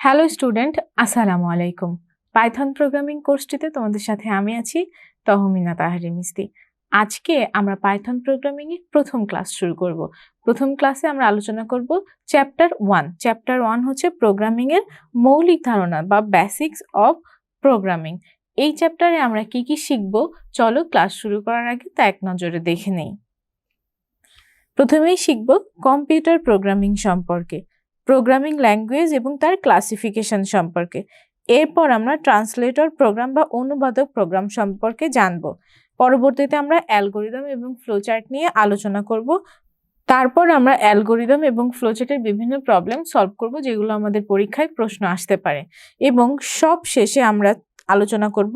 Hello student আসসালামু আলাইকুম Python programming কোর্সটিতে তোমাদের সাথে আমি আছি, তহমিনা তাহারি মিস্তি। আজকে আমরা পাইথন প্রোগ্রামিং এর প্রথম ক্লাস শুরু করব। প্রথম ক্লাসে আমরা আলোচনা করব চ্যাপ্টার ওয়ান চ্যাপ্টার ওয়ান হচ্ছে প্রোগ্রামিং এর মৌলিক ধারণা বা বেসিক্স অফ প্রোগ্রামিং এই চ্যাপ্টারে আমরা কি কি শিখব? চলো ক্লাস শুরু করার আগে তা এক নজরে দেখে নেই। প্রথমেই শিখব কম্পিউটার প্রোগ্রামিং সম্পর্কে। প্রোগ্রামিং ল্যাঙ্গুয়েজ এবং তার ক্লাসিফিকেশন সম্পর্কে। এরপর আমরা ট্রান্সলেটর প্রোগ্রাম বা অনুবাদক প্রোগ্রাম সম্পর্কে জানব। পরবর্তীতে আমরা অ্যালগোরিদম এবং ফ্লোচার্ট নিয়ে আলোচনা করব। তারপর আমরা অ্যালগোরিদম এবং ফ্লোচার্টের বিভিন্ন প্রবলেম সলভ করব, যেগুলো আমাদের পরীক্ষায় প্রশ্ন আসতে পারে। এবং সব শেষে আমরা আলোচনা করব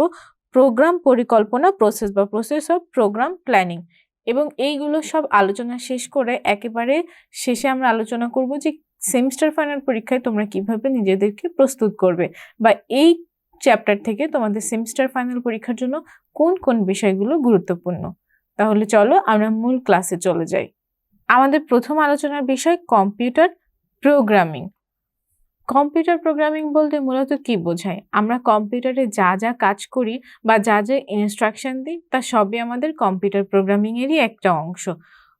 প্রোগ্রাম পরিকল্পনা প্রসেস বা প্রসেস অফ প্রোগ্রাম প্ল্যানিং এবং এইগুলো সব আলোচনা শেষ করে একেবারে শেষে আমরা আলোচনা করব যে সেমিস্টার ফাইনাল পরীক্ষায় তোমরা কীভাবে নিজেদেরকে প্রস্তুত করবে? বা এই চ্যাপ্টার থেকে তোমাদের সেমিস্টার ফাইনাল পরীক্ষার জন্য কোন কোন বিষয়গুলো গুরুত্বপূর্ণ? তাহলে চলো আমরা মূল ক্লাসে চলে যাই। আমাদের প্রথম আলোচনার বিষয় কম্পিউটার প্রোগ্রামিং কম্পিউটার প্রোগ্রামিং বলতে মূলত কি বোঝায়? আমরা কম্পিউটারে যা যা কাজ করি বা যা যা ইনস্ট্রাকশন দিই, তা সবই আমাদের কম্পিউটার প্রোগ্রামিংয়েরই একটা অংশ।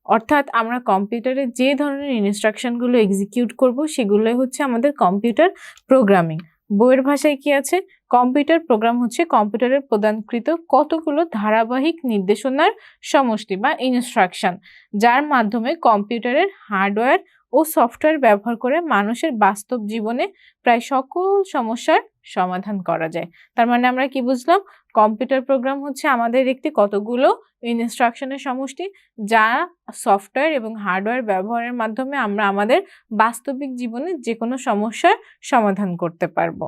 অর্থাৎ আমরা কম্পিউটারে যে ধরনের ইনস্ট্রাকশনগুলো এক্সিকিউট করব, সেগুলোই হচ্ছে আমাদের কম্পিউটার প্রোগ্রামিং বইয়ের ভাষায় কি আছে? কম্পিউটার প্রোগ্রাম হচ্ছে কম্পিউটারের প্রদানকৃত কতগুলো ধারাবাহিক নির্দেশনার সমষ্টি বা ইনস্ট্রাকশন যার মাধ্যমে কম্পিউটারের হার্ডওয়্যার ও সফটওয়্যার ব্যবহার করে মানুষের বাস্তব জীবনে প্রায় সকল সমস্যার সমাধান করা যায়। তার মানে আমরা কি বুঝলাম? কম্পিউটার প্রোগ্রাম হচ্ছে আমাদের একটি কতগুলো ইনস্ট্রাকশনের সমষ্টি যা সফটওয়্যার এবং হার্ডওয়্যার ব্যবহারের মাধ্যমে আমরা আমাদের বাস্তবিক জীবনে যে কোনো সমস্যার সমাধান করতে পারব।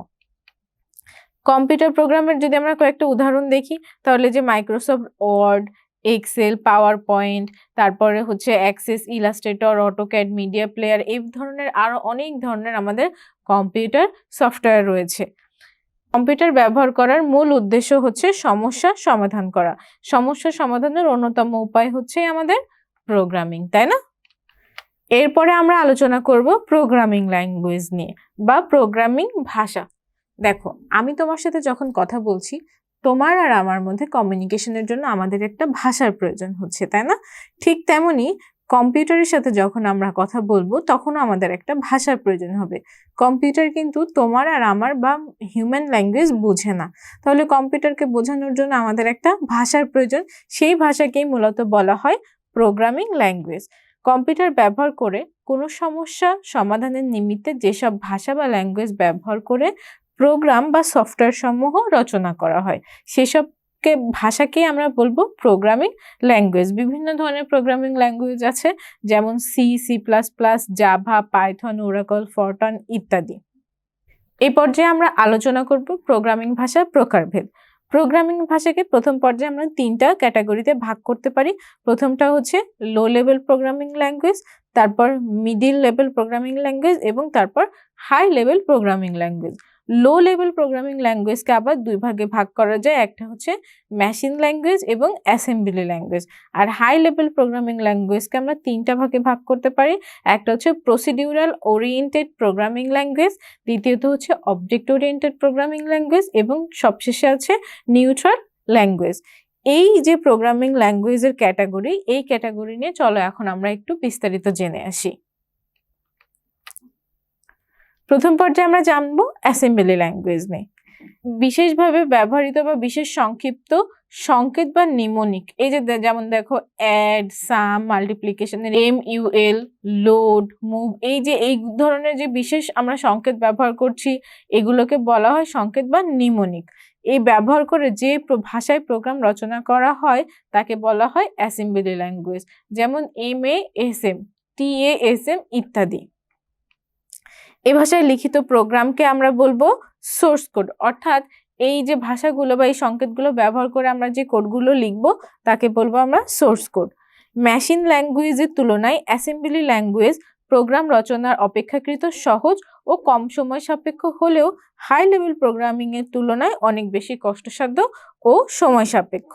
কম্পিউটার প্রোগ্রামের যদি আমরা কয়েকটা উদাহরণ দেখি, তাহলে যে Microsoft Word, Excel PowerPoint তারপরে হচ্ছে Access, Illustrator, AutoCAD, media player, এই ধরনের আরও অনেক ধরনের আমাদের কম্পিউটার সফটওয়্যার রয়েছে। কম্পিউটার ব্যবহার করার মূল উদ্দেশ্য হচ্ছে সমস্যা সমাধান করা। সমস্যা সমাধানের অন্যতম উপায় হচ্ছে আমাদের প্রোগ্রামিং তাই না? এরপরে আমরা আলোচনা করব প্রোগ্রামিং ল্যাঙ্গুয়েজ নিয়ে বা প্রোগ্রামিং ভাষা। দেখো, আমি তোমার সাথে যখন কথা বলছি, তোমার আর আমার মধ্যে কমিউনিকেশনের জন্য আমাদের একটা ভাষার প্রয়োজন হচ্ছে, তাই না? ঠিক তেমনি কম্পিউটারের সাথে যখন আমরা কথা বলব, তখনও আমাদের একটা ভাষার প্রয়োজন হবে। কম্পিউটার কিন্তু তোমার আর আমার বা হিউম্যান ল্যাঙ্গুয়েজ বোঝে না। তাহলে কম্পিউটারকে বোঝানোর জন্য আমাদের একটা ভাষার প্রয়োজন। সেই ভাষাকেই মূলত বলা হয় প্রোগ্রামিং ল্যাঙ্গুয়েজ কম্পিউটার ব্যবহার করে কোনো সমস্যা সমাধানের নিমিত্তে যেসব ভাষা বা ল্যাঙ্গুয়েজ ব্যবহার করে প্রোগ্রাম বা সফটওয়্যার সমূহ রচনা করা হয়, সেসব কে, ভাষাকেই আমরা বলব প্রোগ্রামিং ল্যাঙ্গুয়েজ বিভিন্ন ধরনের প্রোগ্রামিং ল্যাঙ্গুয়েজ আছে, যেমন C C plus plus Java Python Oracle Fortran ইত্যাদি। এই পর্যায়ে আমরা আলোচনা করব প্রোগ্রামিং ভাষার প্রকারভেদ। প্রোগ্রামিং ভাষাকে প্রথম পর্যায়ে আমরা তিনটা ক্যাটাগরিতে ভাগ করতে পারি। প্রথমটা হচ্ছে লো লেভেল প্রোগ্রামিং ল্যাঙ্গুয়েজ তারপর মিডিল লেভেল প্রোগ্রামিং ল্যাঙ্গুয়েজ এবং তারপর high level programming language low level programming ল্যাঙ্গুয়েজকে আবার দুই ভাগে ভাগ করা যায়। একটা হচ্ছে মেশিন ল্যাঙ্গুয়েজ এবং অ্যাসেম্বলি ল্যাঙ্গুয়েজ আর হাই লেভেল প্রোগ্রামিং ল্যাঙ্গুয়েজকে আমরা তিনটা ভাগে ভাগ করতে পারি। একটা হচ্ছে প্রসিডিউরাল ওরিয়েন্টেড প্রোগ্রামিং ল্যাঙ্গুয়েজ দ্বিতীয়ত হচ্ছে অবজেক্ট ওরিয়েন্টেড প্রোগ্রামিং ল্যাঙ্গুয়েজ এবং সবশেষে আছে নিউট্রাল ল্যাঙ্গুয়েজ এই যে প্রোগ্রামিং ল্যাঙ্গুয়েজের ক্যাটাগরি এই ক্যাটাগরি নিয়ে চলো এখন আমরা একটু বিস্তারিত জেনে আসি। প্রথম পর্যায়ে আমরা জানব অ্যাসেম্বলি ল্যাঙ্গুয়েজ নেই। বিশেষভাবে ব্যবহৃত বা বিশেষ সংক্ষিপ্ত সংকেত বা নিমোনিক এই যে যেমন দেখো add sum মাল্টিপ্লিকেশনের M U L load move এই যে এই ধরনের যে বিশেষ আমরা সংকেত ব্যবহার করছি এগুলোকে বলা হয় সংকেত বা নিমোনিক এই ব্যবহার করে যে ভাষায় প্রোগ্রাম রচনা করা হয় তাকে বলা হয় অ্যাসেম্বলি ল্যাঙ্গুয়েজ যেমন M A S M T A S M ইত্যাদি। এ ভাষায় লিখিত প্রোগ্রামকে আমরা বলব সোর্স কোড। অর্থাৎ এই যে ভাষাগুলো বা এই সংকেতগুলো ব্যবহার করে আমরা যে কোডগুলো লিখব, তাকে বলব আমরা সোর্স কোড। মেশিন ল্যাঙ্গুয়েজের তুলনায় অ্যাসেম্বলি ল্যাঙ্গুয়েজ প্রোগ্রাম রচনার অপেক্ষাকৃত সহজ ও কম সময় সাপেক্ষ হলেও হাই লেভেল প্রোগ্রামিংয়ের তুলনায় অনেক বেশি কষ্টসাধ্য ও সময় সাপেক্ষ।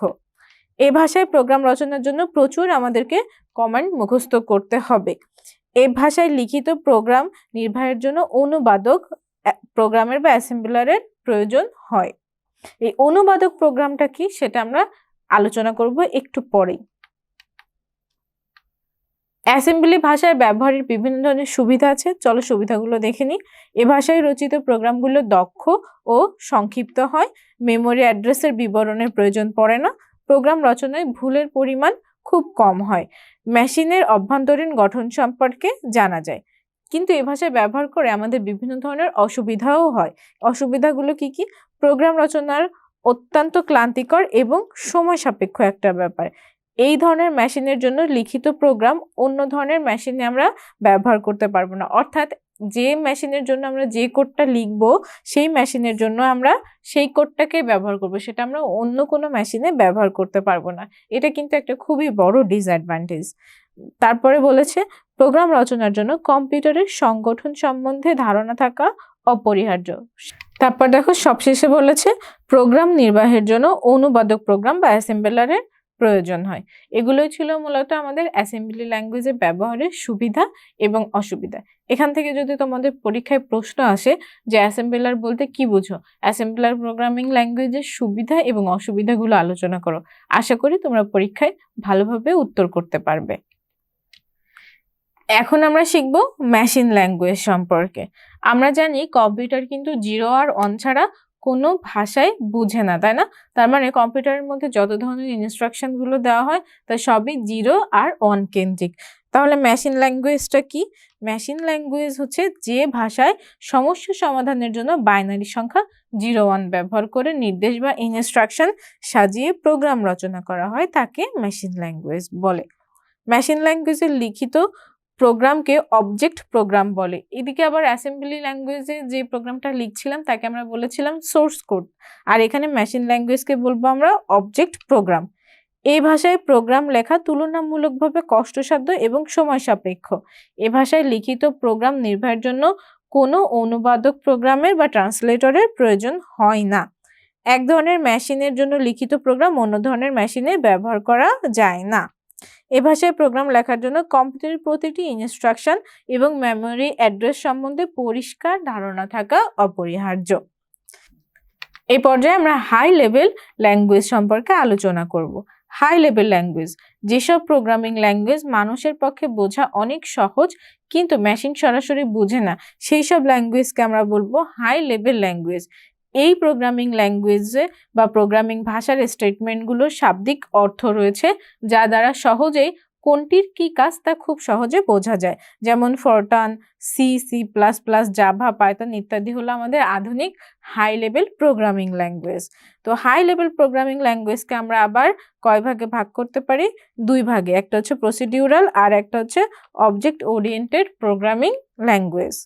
এ ভাষায় প্রোগ্রাম রচনার জন্য প্রচুর আমাদেরকে কমান্ড মুখস্থ করতে হবে। এ ভাষায় লিখিত প্রোগ্রাম নির্বাহের জন্য অনুবাদক প্রোগ্রামের বা অ্যাসেম্বলারের প্রয়োজন হয়। এই অনুবাদক প্রোগ্রামটা কি সেটা আমরা আলোচনা করব একটু পরেই। অ্যাসেম্বলি ভাষায় ব্যবহারের বিভিন্ন ধরনের সুবিধা আছে। চলো সুবিধাগুলো দেখে নিই। এ ভাষায় রচিত প্রোগ্রামগুলো দক্ষ ও সংক্ষিপ্ত হয়। মেমোরি অ্যাড্রেসের বিবরণের প্রয়োজন পড়ে না। প্রোগ্রাম রচনায় ভুলের পরিমাণ খুব কম হয়। মেশিনের অভ্যন্তরীণ গঠন সম্পর্কে জানা যায়। কিন্তু এ ভাষায় ব্যবহার করে আমাদের বিভিন্ন ধরনের অসুবিধাও হয়। অসুবিধাগুলো কি কি? প্রোগ্রাম রচনার অত্যন্ত ক্লান্তিকর এবং সময় সাপেক্ষ একটা ব্যাপার। এই ধরনের মেশিনের জন্য লিখিত প্রোগ্রাম অন্য ধরনের মেশিনে আমরা ব্যবহার করতে পারব না। অর্থাৎ যে মেশিনের জন্য আমরা যে কোডটা লিখব, সেই মেশিনের জন্য আমরা সেই কোডটাকে ব্যবহার করব। সেটা আমরা অন্য কোনো মেশিনে ব্যবহার করতে পারব না। এটা কিন্তু একটা খুবই বড় ডিসঅ্যাডভান্টেজ তারপরে বলেছে প্রোগ্রাম রচনার জন্য কম্পিউটারের সংগঠন সম্বন্ধে ধারণা থাকা অপরিহার্য। তারপর দেখো, সবশেষে বলেছে প্রোগ্রাম নির্বাহের জন্য অনুবাদক প্রোগ্রাম বা অ্যাসেম্বলারের প্রয়োজন হয়। এগুলোই ছিল মূলত আমাদের অ্যাসেম্বলি ল্যাঙ্গুয়েজের ব্যবহারের সুবিধা এবং অসুবিধা। এখান থেকে যদি তোমাদের পরীক্ষায় প্রশ্ন আসে যে অ্যাসেম্বলার বলতে কি বুঝো অ্যাসেম্বলার প্রোগ্রামিং ল্যাঙ্গুয়েজের সুবিধা এবং অসুবিধাগুলো আলোচনা করো। আশা করি তোমরা পরীক্ষায় ভালোভাবে উত্তর করতে পারবে। এখন আমরা শিখব মেশিন ল্যাঙ্গুয়েজ সম্পর্কে। আমরা জানি কম্পিউটার কিন্তু জিরো আর অন ছাড়া কোনো ভাষায় বুঝে না, তাই না? তার মানে কম্পিউটারের মধ্যে যত ধরনের ইনস্ট্রাকশনগুলো দেওয়া হয়, তা সবই জিরো আর অন কেন্দ্রিক তাহলে মেশিন ল্যাঙ্গুয়েজটা কি? মেশিন ল্যাঙ্গুয়েজ হচ্ছে যে ভাষায় সমস্যা সমাধানের জন্য বাইনারি সংখ্যা জিরো ওয়ান ব্যবহার করে নির্দেশ বা ইনস্ট্রাকশন সাজিয়ে প্রোগ্রাম রচনা করা হয়, তাকে মেশিন ল্যাঙ্গুয়েজ বলে। মেশিন ল্যাঙ্গুয়েজের লিখিত প্রোগ্রামকে অবজেক্ট প্রোগ্রাম বলে। এদিকে আবার অ্যাসেম্বলি ল্যাঙ্গুয়েজে যে প্রোগ্রামটা লিখছিলাম, তাকে আমরা বলেছিলাম সোর্স কোড আর এখানে মেশিন ল্যাঙ্গুয়েজকে বলব আমরা অবজেক্ট প্রোগ্রাম এই ভাষায় প্রোগ্রাম লেখা তুলনামূলকভাবে কষ্টসাধ্য এবং সময় সাপেক্ষ এ ভাষায় লিখিত প্রোগ্রাম নির্বাহের জন্য কোনো অনুবাদক প্রোগ্রামের বা ট্রান্সলেটরের প্রয়োজন হয় না। এক ধরনের মেশিনের জন্য লিখিত প্রোগ্রাম অন্য ধরনের মেশিনে ব্যবহার করা যায় না। এ ভাষায় প্রোগ্রাম লেখার জন্য কম্পিউটারের প্রতিটি ইনস্ট্রাকশন এবং মেমোরি অ্যাড্রেস সম্বন্ধে পরিষ্কার ধারণা থাকা অপরিহার্য। এই পর্যায়ে আমরা হাই লেভেল ল্যাঙ্গুয়েজ সম্পর্কে আলোচনা করব। হাই লেভেল ল্যাঙ্গুয়েজ যেসব প্রোগ্রামিং ল্যাঙ্গুয়েজ মানুষের পক্ষে বোঝা অনেক সহজ, কিন্তু মেশিন সরাসরি বুঝে না সেই সব ল্যাঙ্গুয়েজকে আমরা বলব হাই লেভেল ল্যাঙ্গুয়েজ এই প্রোগ্রামিং ল্যাঙ্গুয়েজে বা প্রোগ্রামিং ভাষার স্টেটমেন্টগুলোর শাব্দিক অর্থ রয়েছে, যা দ্বারা সহজেই কোনটির কি কাজ তা খুব সহজে বোঝা যায়। যেমন Fortran C C plus plus Java Python ইত্যাদি হলো আমাদের আধুনিক হাই লেভেল প্রোগ্রামিং ল্যাঙ্গুয়েজ তো হাই লেভেল প্রোগ্রামিং ল্যাঙ্গুয়েজকে আমরা আবার কয় ভাগে ভাগ করতে পারি? দুই ভাগে, একটা হচ্ছে প্রসিডিউরাল আর একটা হচ্ছে অবজেক্ট ওরিয়েন্টেড প্রোগ্রামিং ল্যাঙ্গুয়েজ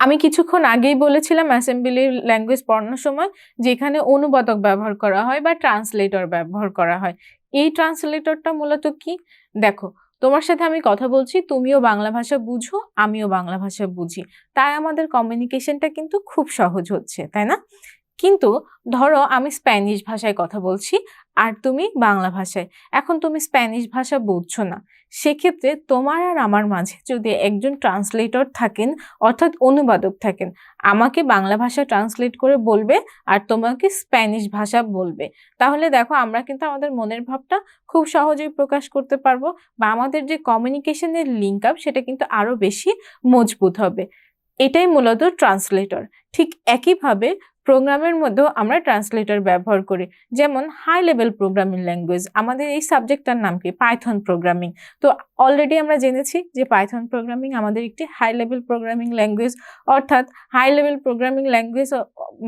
আমি কিছুক্ষণ আগেই বলেছিলাম অ্যাসেম্বলি ল্যাঙ্গুয়েজ পড়ানোর সময় যেখানে অনুবাদক ব্যবহার করা হয় বা ট্রান্সলেটর ব্যবহার করা হয়। এই ট্রান্সলেটরটা মূলত কি? দেখো, তোমার সাথে আমি কথা বলছি, তুমিও বাংলা ভাষা বুঝো, আমিও বাংলা ভাষা বুঝি। তাই আমাদের কমিউনিকেশনটা কিন্তু খুব সহজ হচ্ছে, তাই না? কিন্তু ধরো আমি স্প্যানিশ ভাষায় কথা বলছি আর তুমি বাংলা ভাষায়। এখন তুমি স্প্যানিশ ভাষা বুঝছ না। সেক্ষেত্রে তোমার আর আমার মাঝে যদি একজন ট্রান্সলেটর থাকেন, অর্থাৎ অনুবাদক থাকেন, আমাকে বাংলা ভাষা ট্রান্সলেট করে বলবে আর তোমাকে স্প্যানিশ ভাষা বলবে। তাহলে দেখো আমরা কিন্তু আমাদের মনের ভাবটা খুব সহজেই প্রকাশ করতে পারব বা আমাদের যে কমিউনিকেশনের লিঙ্ক আপ সেটা কিন্তু আরও বেশি মজবুত হবে। এটাই মূলত ট্রান্সলেটর ঠিক একইভাবে প্রোগ্রামের মধ্যেও আমরা ট্রান্সলেটর ব্যবহার করি। যেমন হাই লেভেল প্রোগ্রামিং ল্যাঙ্গুয়েজ আমাদের এই সাবজেক্টটার নাম কি? পাইথন প্রোগ্রামিং তো অলরেডি আমরা জেনেছি যে পাইথন প্রোগ্রামিং আমাদের একটি হাই লেভেল প্রোগ্রামিং ল্যাঙ্গুয়েজ অর্থাৎ হাই লেভেল প্রোগ্রামিং ল্যাঙ্গুয়েজ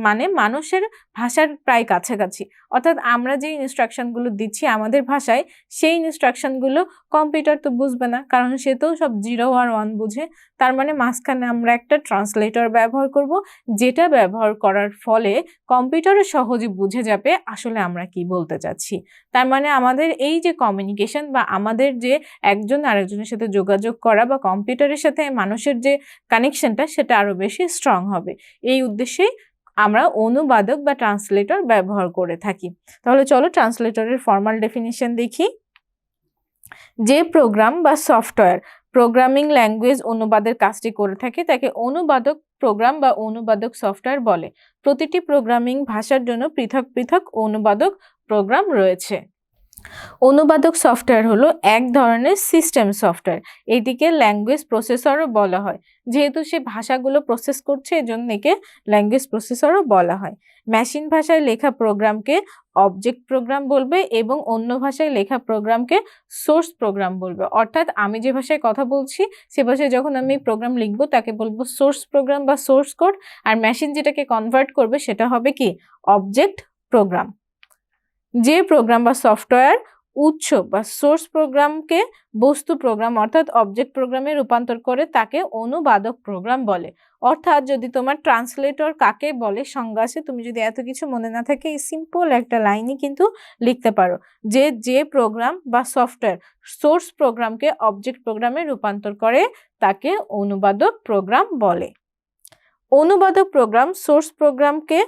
মানে মানুষের ভাষার প্রায় কাছাকাছি। অর্থাৎ আমরা যে ইনস্ট্রাকশনগুলো দিচ্ছি আমাদের ভাষায়, সেই ইনস্ট্রাকশনগুলো কম্পিউটার তো বুঝবে না, কারণ সে তো সব জিরো আর ওয়ান বুঝে। তার মানে মাঝখানে আমরা একটা ট্রান্সলেটর ব্যবহার করব, যেটা ব্যবহার করার ফলে কম্পিউটারও সহজে বুঝে যাবে আসলে আমরা কি বলতে চাচ্ছি। তার মানে আমাদের এই যে কমিউনিকেশন বা আমাদের যে একজন আরেকজনের সাথে যোগাযোগ করা বা কম্পিউটারের সাথে মানুষের যে কানেকশনটা সেটা আরও বেশি স্ট্রং হবে। এই উদ্দেশ্যেই আমরা অনুবাদক বা ট্রান্সলেটর ব্যবহার করে থাকি। তাহলে চলো ট্রান্সলেটরের ফর্মাল ডেফিনিশন দেখি। যে প্রোগ্রাম বা সফটওয়্যার প্রোগ্রামিং ল্যাঙ্গুয়েজ অনুবাদের কাজটি করে থাকে, তাকে অনুবাদক প্রোগ্রাম বা অনুবাদক সফটওয়্যার বলে। প্রতিটি প্রোগ্রামিং ভাষার জন্য পৃথক পৃথক অনুবাদক প্রোগ্রাম রয়েছে। অনুবাদক সফটওয়্যার হলো এক ধরনের সিস্টেম সফটওয়্যার এটিকে ল্যাঙ্গুয়েজ প্রসেসরও বলা হয়। যেহেতু সে ভাষাগুলো প্রসেস করছে, এজন্য একে ল্যাঙ্গুয়েজ প্রসেসরও বলা হয়। মেশিন ভাষায় লেখা প্রোগ্রামকে অবজেক্ট প্রোগ্রাম বলবে এবং অন্য ভাষায় লেখা প্রোগ্রামকে সোর্স প্রোগ্রাম বলবে। অর্থাৎ আমি যে ভাষায় কথা বলছি, সে ভাষায় যখন আমি প্রোগ্রাম লিখব, তাকে বলব সোর্স প্রোগ্রাম বা সোর্স কোড আর মেশিন যেটাকে কনভার্ট করবে, সেটা হবে কি? অবজেক্ট প্রোগ্রাম যে প্রোগ্রাম বা সফটওয়্যার উৎস বা সোর্স প্রোগ্রামকে বস্তু প্রোগ্রাম অর্থাৎ অবজেক্ট প্রোগ্রামে রূপান্তর করে তাকে অনুবাদক প্রোগ্রাম বলে। অর্থাৎ যদি তোমার ট্রান্সলেটর কাকে বলে, সংজ্ঞা আছে, তুমি যদি এত কিছু মনে না থাকে, এই সিম্পল একটা লাইনই কিন্তু লিখতে পারো যে যে প্রোগ্রাম বা সফটওয়্যার সোর্স প্রোগ্রামকে অবজেক্ট প্রোগ্রামে রূপান্তর করে তাকে অনুবাদক প্রোগ্রাম বলে। অনুবাদক প্রোগ্রাম সোর্স প্রোগ্রামকে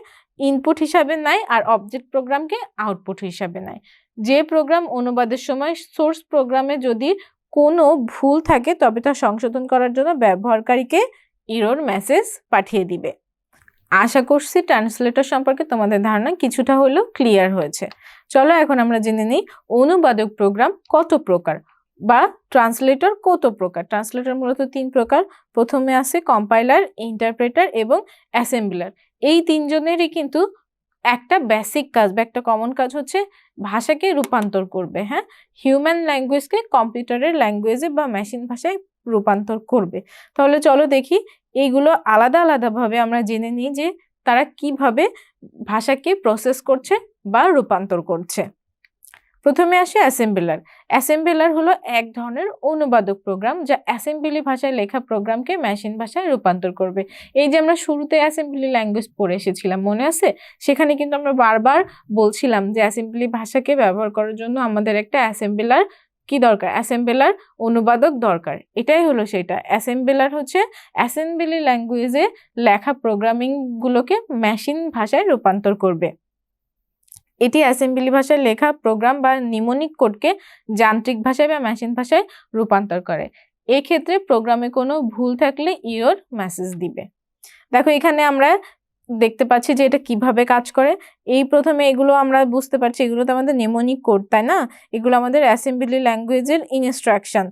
ইনপুট হিসাবে নেয় আর অবজেক্ট প্রোগ্রামকে আউটপুট হিসাবে নেয়। যে প্রোগ্রাম অনুবাদের সময় সোর্স প্রোগ্রামে যদি কোনো ভুল থাকে, তবে তা সংশোধন করার জন্য ব্যবহারকারীকে ইরোর মেসেজ পাঠিয়ে দিবে। আশা করছি ট্রান্সলেটর সম্পর্কে তোমাদের ধারণা কিছুটা হলেও ক্লিয়ার হয়েছে। চলো এখন আমরা জেনে নিই অনুবাদক প্রোগ্রাম কত প্রকার বা ট্রান্সলেটর কত প্রকার। ট্রান্সলেটর মূলত তিন প্রকার। প্রথমে আছে কম্পাইলার ইন্টারপ্রেটার এবং অ্যাসেম্বলার এই তিনজনেরই কিন্তু একটা বেসিক কাজ বা একটা কমন কাজ হচ্ছে ভাষাকে রূপান্তর করবে হ্যাঁ? হিউম্যান ল্যাঙ্গুয়েজকে কম্পিউটারের ল্যাঙ্গুয়েজে বা মেশিন ভাষায় রূপান্তর করবে। তাহলে চলো দেখি, এইগুলো আলাদা আলাদাভাবে আমরা জেনে নিই যে তারা কীভাবে ভাষাকে প্রসেস করছে বা রূপান্তর করছে। প্রথমে আসে অ্যাসেম্বলার অ্যাসেম্বলার হলো এক ধরনের অনুবাদক প্রোগ্রাম যা অ্যাসেম্বলি ভাষায় লেখা প্রোগ্রামকে মেশিন ভাষায় রূপান্তর করবে। এই যে আমরা শুরুতে অ্যাসেম্বলি ল্যাঙ্গুয়েজ পড়ে এসেছিলাম, মনে আছে? সেখানে কিন্তু আমরা বারবার বলছিলাম যে অ্যাসেম্বলি ভাষাকে ব্যবহার করার জন্য আমাদের একটা অ্যাসেম্বলার কি দরকার? অ্যাসেম্বলার অনুবাদক দরকার। এটাই হলো সেটা। অ্যাসেম্বলার হচ্ছে অ্যাসেম্বলি ল্যাঙ্গুয়েজে লেখা প্রোগ্রামিংগুলোকে মেশিন ভাষায় রূপান্তর করবে। এটি অ্যাসেম্বলি ভাষায় লেখা, প্রোগ্রাম বা নিমোনিক কোডকে যান্ত্রিক ভাষায় বা মেশিন ভাষায় রূপান্তর করে। এক্ষেত্রে প্রোগ্রামে কোনো ভুল থাকলে ইওর মেসেজ দিবে। দেখো, এখানে আমরা দেখতে পাচ্ছি যে এটা কীভাবে কাজ করে। এই প্রথমে এগুলো আমরা বুঝতে পারছি, এগুলো তো আমাদের নেমোনিক কোড, তাই না? এগুলো আমাদের অ্যাসেম্বলি ল্যাঙ্গুয়েজের ইনস্ট্রাকশন।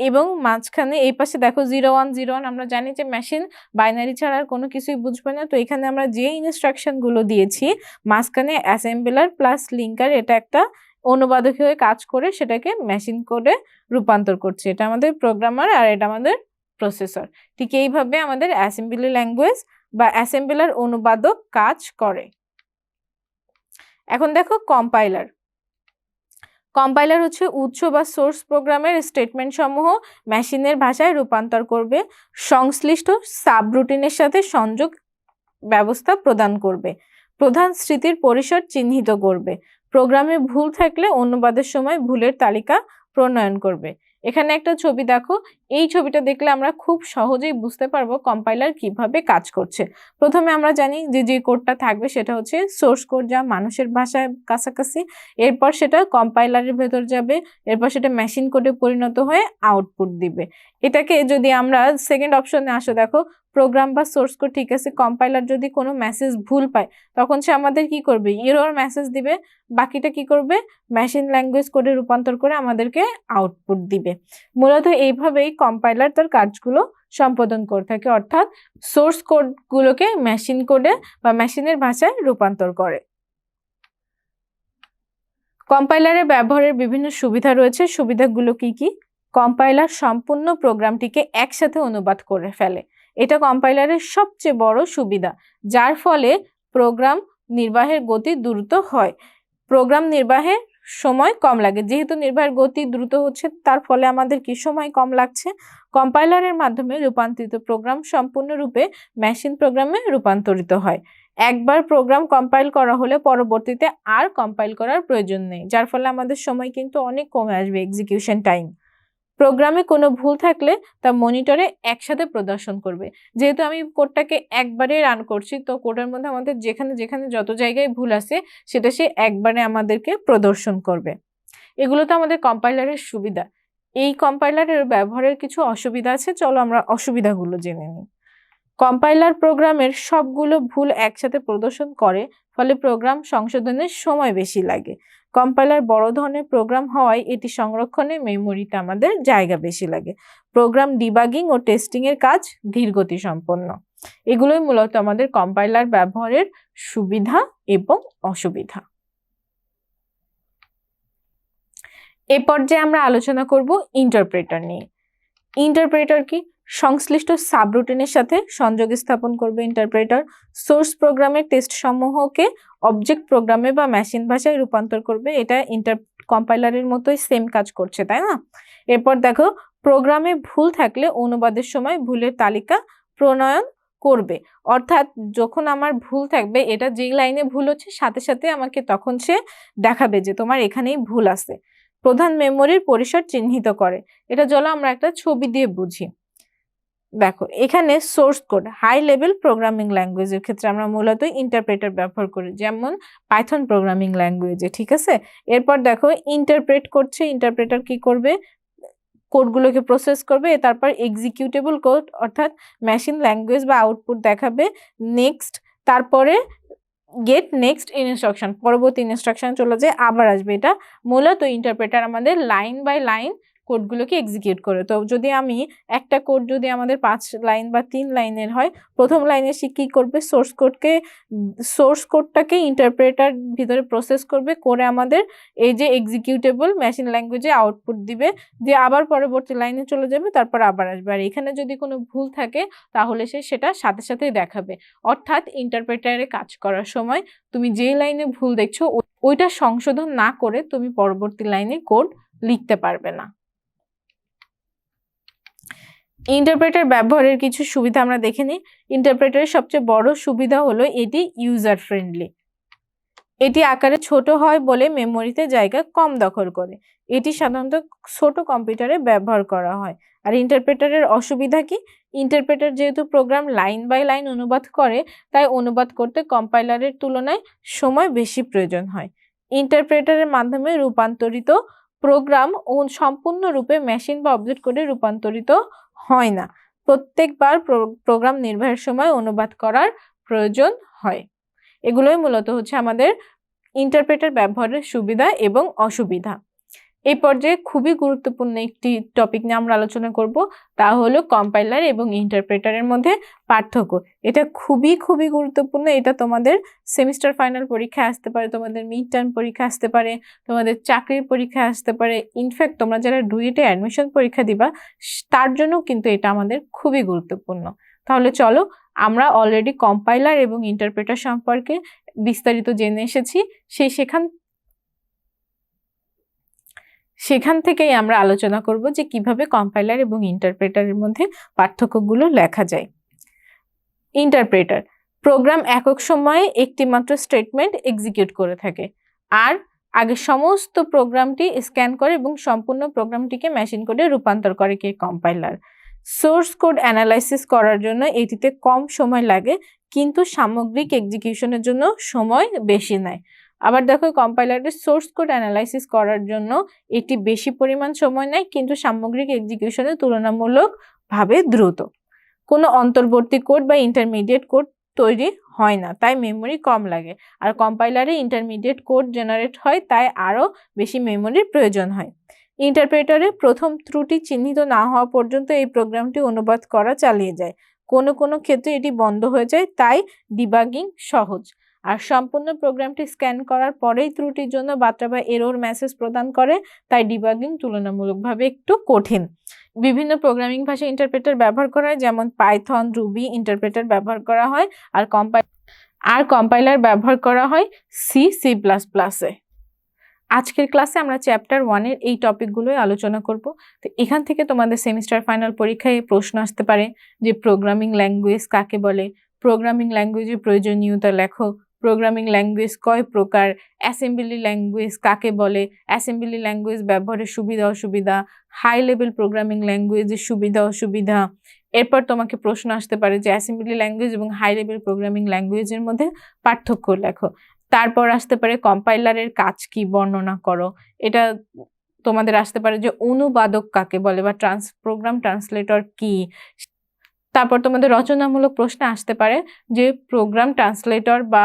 এবং মাঝখানে এই পাশে দেখো জিরো ওয়ান জিরো ওয়ান আমরা জানি যে মেশিন বাইনারি ছাড়া আর কোনো কিছুই বুঝবে না। তো এখানে আমরা যে ইনস্ট্রাকশনগুলো দিয়েছি, মাঝখানে অ্যাসেম্বলার প্লাস লিঙ্কার এটা একটা অনুবাদক হয়ে কাজ করে সেটাকে মেশিন কোডে রূপান্তর করছে। এটা আমাদের প্রোগ্রামার আর এটা আমাদের প্রসেসর ঠিক এইভাবে আমাদের অ্যাসেম্বলি ল্যাঙ্গুয়েজ বা অ্যাসেম্বলার অনুবাদক কাজ করে। এখন দেখো কম্পাইলার কম্পাইলার হচ্ছে উৎস বা সোর্স প্রোগ্রামের স্টেটমেন্ট সমূহ মেশিনের ভাষায় রূপান্তর করবে, সংশ্লিষ্ট সাবরুটিনের সাথে সংযোগ ব্যবস্থা প্রদান করবে, প্রধান স্মৃতির পরিসর চিহ্নিত করবে, প্রোগ্রামে ভুল থাকলে অনুবাদের সময় ভুলের তালিকা প্রণয়ন করবে। এখানে একটা ছবি দেখো এই ছবিটা দেখলে আমরা খুব সহজেই বুঝতে পারব কম্পাইলার কীভাবে কাজ করছে। প্রথমে আমরা জানি যে যে কোডটা থাকবে সেটা হচ্ছে সোর্স কোড যা মানুষের ভাষায় কাছাকাছি, এরপর সেটা কম্পাইলারের ভেতর যাবে, এরপর সেটা মেশিন কোডে পরিণত হয়ে আউটপুট দিবে। এটাকে যদি আমরা সেকেন্ড অপশনে আসো, দেখো প্রোগ্রাম বা সোর্স কোড ঠিক আছে কম্পাইলার যদি কোনো মেসেজ ভুল পায়, তখন সে আমাদের কি করবে? ইরোর মেসেজ দিবে, বাকিটা কি করবে? মেশিন ল্যাঙ্গুয়েজ কোডে রূপান্তর করে আমাদেরকে আউটপুট দিবে। মূলত এইভাবেই কম্পাইলার তার কাজগুলো সম্পাদন করে থাকে। অর্থাৎ সোর্স কোডগুলোকে মেশিন কোডে বা মেশিনের ভাষায় রূপান্তর করে। কম্পাইলারের ব্যবহারের বিভিন্ন সুবিধা রয়েছে। সুবিধাগুলো কি কি? কম্পাইলার সম্পূর্ণ প্রোগ্রামটিকে একসাথে অনুবাদ করে ফেলে। এটা কম্পাইলারের সবচেয়ে বড় সুবিধা, যার ফলে প্রোগ্রাম নির্বাহের গতি দ্রুত হয়। প্রোগ্রাম নির্বাহের সময় কম লাগে। যেহেতু নির্বাহের গতি দ্রুত হচ্ছে, তার ফলে আমাদের কি সময় কম লাগছে? কম্পাইলারের মাধ্যমে রূপান্তরিত প্রোগ্রাম সম্পূর্ণরূপে মেশিন প্রোগ্রামে রূপান্তরিত হয়। একবার প্রোগ্রাম কম্পাইল করা হলে পরবর্তীতে আর কম্পাইল করার প্রয়োজন নেই, যার ফলে আমাদের সময় কিন্তু অনেক কমে আসবে এক্সিকিউশন টাইম প্রোগ্রামে কোনো ভুল থাকলে তা মনিটরে একসাথে প্রদর্শন করবে। যেহেতু আমি কোডটাকে একবারে রান করছি, তো কোডের মধ্যে আমাদের যেখানে যেখানে যত জায়গায় ভুল আছে, সেটা সে একবারে আমাদেরকে প্রদর্শন করবে। এগুলো তো আমাদের কম্পাইলারের সুবিধা। এই কম্পাইলারের ব্যবহারের কিছু অসুবিধা আছে, চলো আমরা অসুবিধাগুলো জেনে নিই। কম্পাইলার প্রোগ্রামের সবগুলো ভুল একসাথে প্রদর্শন করে, ফলে প্রোগ্রাম সংশোধনের সময় বেশি লাগে। কম্পাইলার বড় ধরনের প্রোগ্রাম হওয়ায় এটি সংরক্ষণে মেমোরিতে আমাদের জায়গা বেশি লাগে। প্রোগ্রাম ডিবাগিং ও টেস্টিং এর কাজ ধীরগতি সম্পন্ন এগুলোই মূলত আমাদের কম্পাইলার ব্যবহারের সুবিধা এবং অসুবিধা। এ পর্যায়ে আমরা আলোচনা করব ইন্টারপ্রেটার নিয়ে। ইন্টারপ্রেটার কি? সংশ্লিষ্ট সাবরুটিনের সাথে সংযোগ স্থাপন করবে ইন্টারপ্রেটার সোর্স প্রোগ্রামের টেস্ট সমূহকে অবজেক্ট প্রোগ্রামে বা মেশিন ভাষায় রূপান্তর করবে। এটা ইন্টার কম্পাইলারের মতোই সেম কাজ করছে, তাই না? এরপর দেখো প্রোগ্রামে ভুল থাকলে অনুবাদের সময় ভুলের তালিকা প্রণয়ন করবে। অর্থাৎ যখন আমার ভুল থাকবে, এটা যেই লাইনে ভুল হচ্ছে, সাথে সাথে আমাকে তখন সে দেখাবে যে তোমার এখানেই ভুল আছে। প্রধান মেমোরির পরিসর চিহ্নিত করে। এটা চলো আমরা একটা ছবি দিয়ে বুঝি। দেখো, এখানে source code high level programming ল্যাঙ্গুয়েজের ক্ষেত্রে আমরা মূলত ইন্টারপ্রেটার ব্যবহার করি, যেমন পাইথন প্রোগ্রামিং ল্যাঙ্গুয়েজে ঠিক আছে? এরপর দেখো ইন্টারপ্রেট করছে ইন্টারপ্রেটার কি করবে? কোডগুলোকে প্রসেস করবে, তারপর এক্সিকিউটেবল কোড অর্থাৎ মেশিন ল্যাঙ্গুয়েজ বা আউটপুট দেখাবে নেক্সট তারপরে গেট নেক্সট ইনস্ট্রাকশন পরবর্তী ইনস্ট্রাকশন চলে যায়, আবার আসবে, এটা মূলত ইন্টারপ্রেটার আমাদের লাইন বাই লাইন কোডগুলোকে এক্সিকিউট করে। তো যদি আমি একটা কোড যদি আমাদের পাঁচ লাইন বা তিন লাইনের হয়, প্রথম লাইনে সে কী করবে? সোর্স কোডকে সোর্স কোডটাকে ইন্টারপ্রেটার ভিতরে প্রসেস করবে, করে আমাদের এই যে এক্সিকিউটেবল মেশিন ল্যাঙ্গুয়েজে আউটপুট দিবে, দিয়ে আবার পরবর্তী লাইনে চলে যাবে, তারপর আবার আসবে। আর এখানে যদি কোনো ভুল থাকে, তাহলে সে সেটা সাথে সাথেই দেখাবে। অর্থাৎ ইন্টারপ্রেটারে কাজ করার সময় তুমি যে লাইনে ভুল দেখছ ওইটা সংশোধন না করে তুমি পরবর্তী লাইনে কোড লিখতে পারবে না। ইন্টারপ্রেটার ব্যবহারের কিছু সুবিধা আমরা দেখে নিই। ইন্টারপ্রেটারের সবচেয়ে বড় সুবিধা হলো এটি ইউজার ফ্রেন্ডলি এটি আকারে ছোট হয় বলে মেমোরিতে জায়গা কম দখল করে। এটি সাধারণত ছোট কম্পিউটারে ব্যবহার করা হয়। আর ইন্টারপ্রেটারের অসুবিধা কি? ইন্টারপ্রেটার যেহেতু প্রোগ্রাম লাইন বাই লাইন অনুবাদ করে, তাই অনুবাদ করতে কম্পাইলারের তুলনায় সময় বেশি প্রয়োজন হয়। ইন্টারপ্রেটারের মাধ্যমে রূপান্তরিত প্রোগ্রাম সম্পূর্ণরূপে মেশিন বা অবজেক্ট করে রূপান্তরিত হয় না। প্রত্যেকবার প্রোগ্রাম নির্বাহের সময় অনুবাদ করার প্রয়োজন হয়। এগুলোই মূলত হচ্ছে আমাদের ইন্টারপ্রেটার ব্যবহারের সুবিধা এবং অসুবিধা। এই পর্যায়ে খুবই গুরুত্বপূর্ণ একটি টপিক নিয়ে আমরা আলোচনা করব, তা হলো কম্পাইলার এবং ইন্টারপ্রেটারের মধ্যে পার্থক্য। এটা খুবই খুবই গুরুত্বপূর্ণ। এটা তোমাদের সেমিস্টার ফাইনাল পরীক্ষা আসতে পারে, তোমাদের মিড টার্ম পরীক্ষা আসতে পারে, তোমাদের চাকরির পরীক্ষা আসতে পারে। ইনফ্যাক্ট তোমরা যারা ডুয়েটে অ্যাডমিশন পরীক্ষা দিবা তার জন্য কিন্তু এটা আমাদের খুবই গুরুত্বপূর্ণ। তাহলে চলো, আমরা অলরেডি কম্পাইলার এবং ইন্টারপ্রেটার সম্পর্কে বিস্তারিত জেনে এসেছি। সেই সেখান সেখান থেকেই আমরা আলোচনা করব যে কীভাবে কম্পাইলার এবং ইন্টারপ্রেটারের মধ্যে পার্থক্যগুলো লেখা যায়। ইন্টারপ্রেটার প্রোগ্রাম একক সময়ে একটি মাত্র স্টেটমেন্ট এক্সিকিউট করে থাকে আর আগে সমস্ত প্রোগ্রামটি স্ক্যান করে এবং সম্পূর্ণ প্রোগ্রামটিকে মেশিন কোডে রূপান্তর করে কে কম্পাইলার সোর্স কোড অ্যানালাইসিস করার জন্য এটিতে কম সময় লাগে কিন্তু সামগ্রিক এক্সিকিউশনের জন্য সময় বেশি নেয়। আবার দেখো কম্পাইলারের সোর্স কোড অ্যানালাইসিস করার জন্য এটি বেশি পরিমাণ সময় নেয়, কিন্তু সামগ্রিক এক্সিকিউশনে তুলনামূলকভাবে দ্রুত। কোনো অন্তর্বর্তী কোড বা ইন্টারমিডিয়েট কোড তৈরি হয় না, তাই মেমোরি কম লাগে। আর কম্পাইলারে ইন্টারমিডিয়েট কোড জেনারেট হয়, তাই আরও বেশি মেমোরির প্রয়োজন হয়। ইন্টারপ্রেটারে প্রথম ত্রুটি চিহ্নিত না হওয়া পর্যন্ত এই প্রোগ্রামটি অনুবাদ করা চালিয়ে যায়। কোনো কোনো ক্ষেত্রে এটি বন্ধ হয়ে যায়, তাই ডিবাগিং সহজ। আর সম্পূর্ণ প্রোগ্রামটি স্ক্যান করার পরেই ত্রুটির জন্য বার্তা বা এরোর মেসেজ প্রদান করে, তাই ডিবাগিং তুলনামূলকভাবে একটু কঠিন। বিভিন্ন প্রোগ্রামিং ভাষা ইন্টারপ্রেটার ব্যবহার করা হয়, যেমন পাইথন রুবি ইন্টারপ্রেটার ব্যবহার করা হয়, আর কম্পাই আর কম্পাইলার ব্যবহার করা হয় সি সি প্লাস প্লাসে আজকের ক্লাসে আমরা চ্যাপ্টার ওয়ানের এই টপিকগুলোই আলোচনা করব। তো এখান থেকে তোমাদের সেমিস্টার ফাইনাল পরীক্ষায় প্রশ্ন আসতে পারে, যে প্রোগ্রামিং ল্যাঙ্গুয়েজ কাকে বলে প্রোগ্রামিং ল্যাঙ্গুয়েজের প্রয়োজনীয়তা লেখো প্রোগ্রামিং ল্যাঙ্গুয়েজ কয় প্রকার? অ্যাসেম্বলি ল্যাঙ্গুয়েজ কাকে বলে? অ্যাসেম্বলি ল্যাঙ্গুয়েজ ব্যবহারের সুবিধা, অসুবিধা? হাই লেভেল প্রোগ্রামিং ল্যাঙ্গুয়েজের সুবিধা, অসুবিধা? এরপর তোমাকে প্রশ্ন আসতে পারে যে অ্যাসেম্বলি ল্যাঙ্গুয়েজ এবং হাই লেভেল প্রোগ্রামিং ল্যাঙ্গুয়েজের মধ্যে পার্থক্য লেখো। তারপর আসতে পারে কম্পাইলারের কাজ কি বর্ণনা করো? এটা তোমাদের আসতে পারে যে অনুবাদক কাকে বলে বা ট্রান্স প্রোগ্রাম ট্রান্সলেটর কি? তারপর তোমাদের রচনামূলক প্রশ্ন আসতে পারে যে প্রোগ্রাম ট্রান্সলেটর বা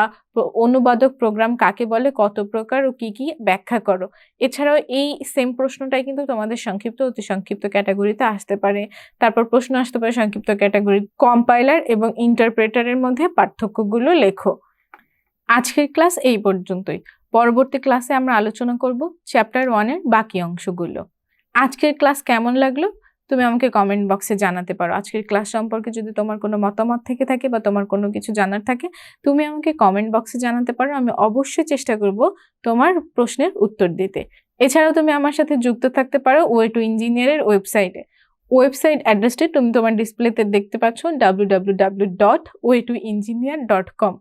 অনুবাদক প্রোগ্রাম কাকে বলে, কত প্রকার ও কি কি ব্যাখ্যা করো। এছাড়াও এই সেম প্রশ্নটাই কিন্তু তোমাদের সংক্ষিপ্ত, অতি সংক্ষিপ্ত ক্যাটাগরিতে আসতে পারে। তারপর প্রশ্ন আসতে পারে সংক্ষিপ্ত ক্যাটাগরি কম্পাইলার এবং ইন্টারপ্রেটারের মধ্যে পার্থক্যগুলো লেখো। আজকের ক্লাস এই পর্যন্তই। পরবর্তী ক্লাসে আমরা আলোচনা করব চ্যাপ্টার ওয়ানের বাকি অংশগুলো। আজকের ক্লাস কেমন লাগল? তুমি আমাকে কমেন্ট বক্সে জানাতে পারো। আজকের ক্লাস সম্পর্কে যদি তোমার কোনো মতামত থেকে থাকে বা তোমার কোনো কিছু জানার থাকে, তুমি আমাকে কমেন্ট বক্সে জানাতে পারো। আমি অবশ্যই চেষ্টা করব তোমার প্রশ্নের উত্তর দিতে। এছাড়াও তুমি আমার সাথে যুক্ত থাকতে পারো ওয়ে টু ইঞ্জিনিয়ারের ওয়েবসাইটে ওয়েবসাইট অ্যাড্রেসটি তুমি তোমার ডিসপ্লেতে দেখতে পাচ্ছ W W W dot way to engineer dot com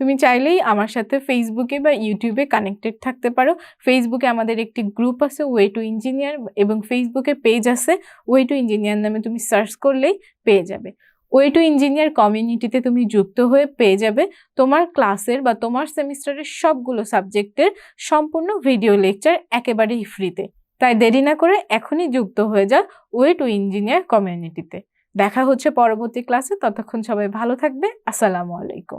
তুমি চাইলেই আমার সাথে ফেসবুকে বা ইউটিউবে কানেক্টেড থাকতে পারো। ফেসবুকে আমাদের একটি গ্রুপ আছে ওয়ে টু ইঞ্জিনিয়ার এবং ফেসবুকে পেজ আছে ওয়ে টু ইঞ্জিনিয়ার নামে তুমি সার্চ করলেই পেয়ে যাবে। ওয়ে টু ইঞ্জিনিয়ার কমিউনিটিতে তুমি যুক্ত হয়ে পেয়ে যাবে। তোমার ক্লাসের বা তোমার সেমিস্টারের সবগুলো সাবজেক্টের সম্পূর্ণ ভিডিও লেকচার একেবারেই ফ্রিতে তাই দেরি না করে এখনই যুক্ত হয়ে যা ওয়ে টু ইঞ্জিনিয়ার কমিউনিটিতে দেখা হচ্ছে পরবর্তী ক্লাসে ততক্ষণ সবাই ভালো থাকবে। আসসালামু আলাইকুম।